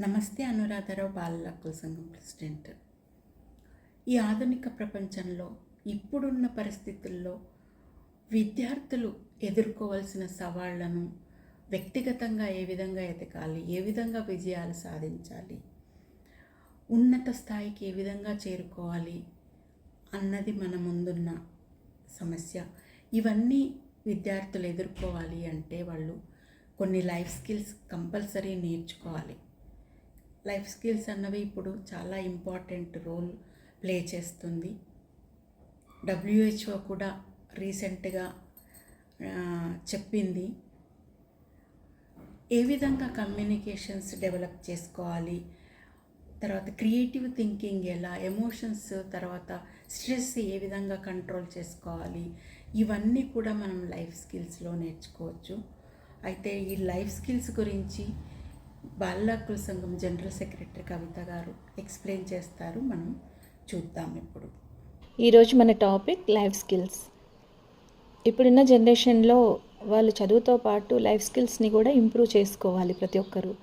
నమస్తే అనురాధారావు బాలలక్కుల సంఘం ప్రెసిడెంట్. ఈ ఆధునిక ప్రపంచంలో ఇప్పుడున్న పరిస్థితుల్లో విద్యార్థులు ఎదుర్కోవాల్సిన సవాళ్ళను వ్యక్తిగతంగా ఏ విధంగా ఎదగాలి ఏ విధంగా విజయాలు సాధించాలి ఉన్నత స్థాయికి ఏ విధంగా చేరుకోవాలి అన్నది మన ముందున్న సమస్య. ఇవన్నీ విద్యార్థులు ఎదుర్కోవాలి అంటే వాళ్ళు కొన్ని లైఫ్ స్కిల్స్ కంపల్సరీ నేర్చుకోవాలి. లైఫ్ స్కిల్స్ అన్నవి ఇప్పుడు చాలా ఇంపార్టెంట్ రోల్ ప్లే చేస్తుంది. డబ్ల్యూహెచ్ఓ కూడా రీసెంట్గా చెప్పింది. ఏ విధంగా కమ్యూనికేషన్స్ డెవలప్ చేసుకోవాలి? తర్వాత క్రియేటివ్ థింకింగ్ ఎలా? ఎమోషన్స్ తర్వాత స్ట్రెస్ ఏ విధంగా కంట్రోల్ చేసుకోవాలి? ఇవన్నీ కూడా మనం లైఫ్ స్కిల్స్లో నేర్చుకోవచ్చు. అయితే ఈ లైఫ్ స్కిల్స్ గురించి బాల హక్కుల సంఘం జనరల్ సెక్రటరీ కవిత గారు ఎక్స్ప్లెయిన్ చేస్తారు. మనం చూద్దాం ఇప్పుడు. ఈరోజు మన టాపిక్ లైఫ్ స్కిల్స్. ఇప్పుడున్న జనరేషన్లో వాళ్ళు చదువుతో పాటు లైఫ్ స్కిల్స్ని కూడా ఇంప్రూవ్ చేసుకోవాలి ప్రతి ఒక్కరు.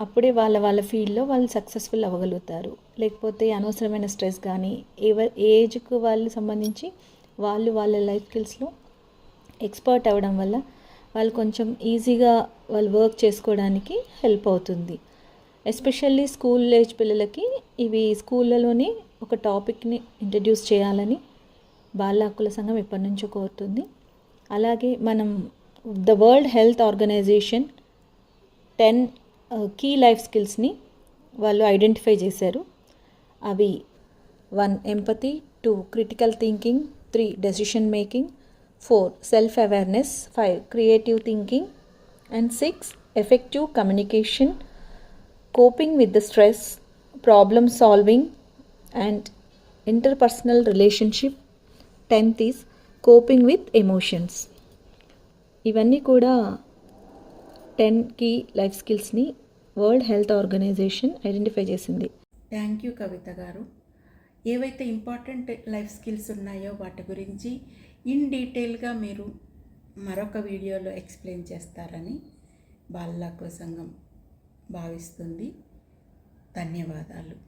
అప్పుడే వాళ్ళ వాళ్ళ ఫీల్డ్లో వాళ్ళు సక్సెస్ఫుల్ అవ్వగలుగుతారు. లేకపోతే అనవసరమైన స్ట్రెస్ కానీ ఏవ ఏజ్కు వాళ్ళు సంబంధించి వాళ్ళు వాళ్ళ లైఫ్ స్కిల్స్లో ఎక్స్పర్ట్ అవ్వడం వల్ల వాళ్ళు కొంచెం ఈజీగా వాళ్ళు వర్క్ చేసుకోవడానికి హెల్ప్ అవుతుంది. ఎస్పెషల్లీ స్కూల్ ఏజ్ పిల్లలకి ఇవి స్కూళ్ళలోనే ఒక టాపిక్ని ఇంట్రడ్యూస్ చేయాలని బాల హక్కుల సంఘం ఎప్పటి నుంచో కోరుతుంది. అలాగే మనం the world health organisation ten key life స్కిల్స్ని వాళ్ళు ఐడెంటిఫై చేశారు. అవి one empathy two critical thinking three decision making four self awareness five creative thinking and six effective communication coping with the stress problem solving and interpersonal relationship. Tenth is coping with emotions. ఇవన్నీ కూడా ten key life స్కిల్స్ని world health organisation identify చేసింది. Thank you Kavitha garu. ఏవైతే important life skills ఉన్నాయో వాటి గురించి in డీటెయిల్గా మీరు మరొక వీడియోలో ఎక్స్ప్లెయిన్ చేస్తారని బాల సంఘం భావిస్తుంది. ధన్యవాదాలు.